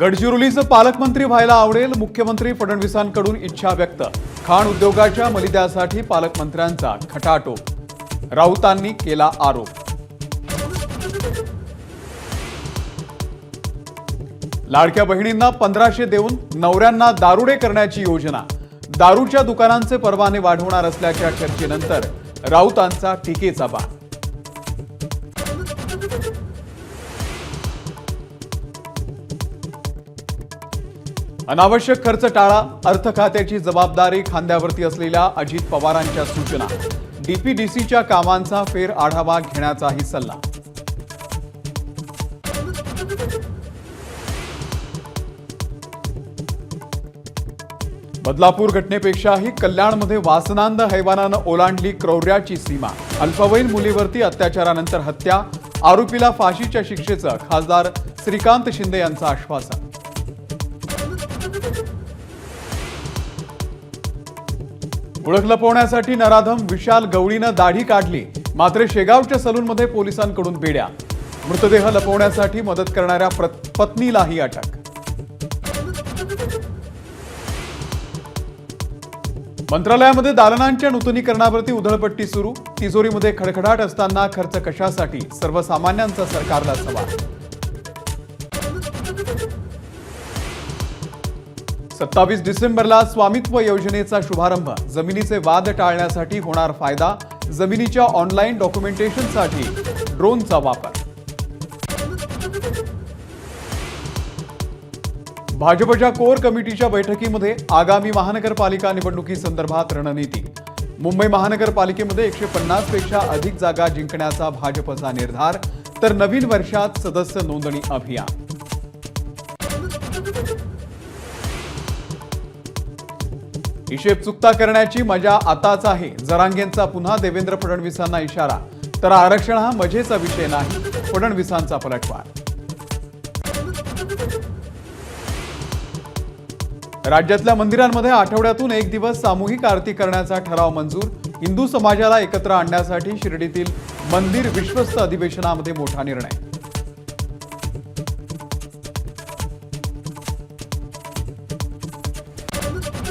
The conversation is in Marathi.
गडचिरोलीचं पालकमंत्री व्हायला आवडेल मुख्यमंत्री फडणवीसांकडून इच्छा व्यक्त. खाण उद्योगाच्या मलिद्यासाठी पालकमंत्र्यांचा खटाटोप. राऊतांनी केला आरोप. लाडक्या बहिणींना पंधराशे देऊन नवऱ्यांना दारुडे करण्याची योजना. दारूच्या दुकानांचे परवाने वाढवणार असल्याच्या चर्चेनंतर राऊतांचा टीकेचा बाण. अनावश्यक खर्च टाळा अर्थ खात्याची जबाबदारी खांद्यावरती असलेल्या अजित पवारांच्या सूचना. डीपीडीसीच्या कामांचा फेर आढावा घेण्याचाही सल्ला. बदलापूर घटनेपेक्षाही कल्याणमध्ये वासनांद हैवानानं ओलांडली क्रौर्याची सीमा. अल्पवयीन मुलीवरती अत्याचारानंतर हत्या आरोपीला फाशीच्या शिक्षेचं खासदार श्रीकांत शिंदे यांचं आश्वासन. ओळख लपवण्यासाठी नराधम विशाल गवळीनं दाढी काढली. मात्र शेगावच्या सलूनमध्ये पोलिसांकडून बेड्या. मृतदेह लपवण्यासाठी मदत करणाऱ्या पत्नीलाही अटक. मंत्रालयामध्ये दालनांच्या नूतनीकरणावरती उधळपट्टी सुरू. तिजोरीमध्ये खडखडाट असताना खर्च कशासाठी? सर्वसामान्यांचा सरकारला सवाल. सत्तावीस डिसेंबरला स्वामित्व योजनेचा शुभारंभ. जमिनीचे वाद टाळण्यासाठी होणार फायदा जमिनीच्या ऑनलाईन डॉक्युमेंटेशनसाठी ड्रोनचा वापर. भाजपच्या कोर कमिटीच्या बैठकीमध्ये आगामी महानगरपालिका निवडणुकीसंदर्भात रणनीती. मुंबई महानगरपालिकेमध्ये एकशे पन्नासपेक्षा अधिक जागा जिंकण्याचा भाजपचा निर्धार तर नवीन वर्षात सदस्य नोंदणी अभियान. हिशेब चुकता करण्याची मजा आताच आहे. जरांगेंचा पुन्हा देवेंद्र फडणवीसांना इशारा. तर आरक्षण हा मजेचा विषय नाही फडणवीसांचा पलटवार. राज्यातल्या मंदिरांमध्ये आठवड्यातून एक दिवस सामूहिक आरती करण्याचा ठराव मंजूर. हिंदू समाजाला एकत्र आणण्यासाठी शिर्डीतील मंदिर विश्वस्त अधिवेशनामध्ये मोठा निर्णय.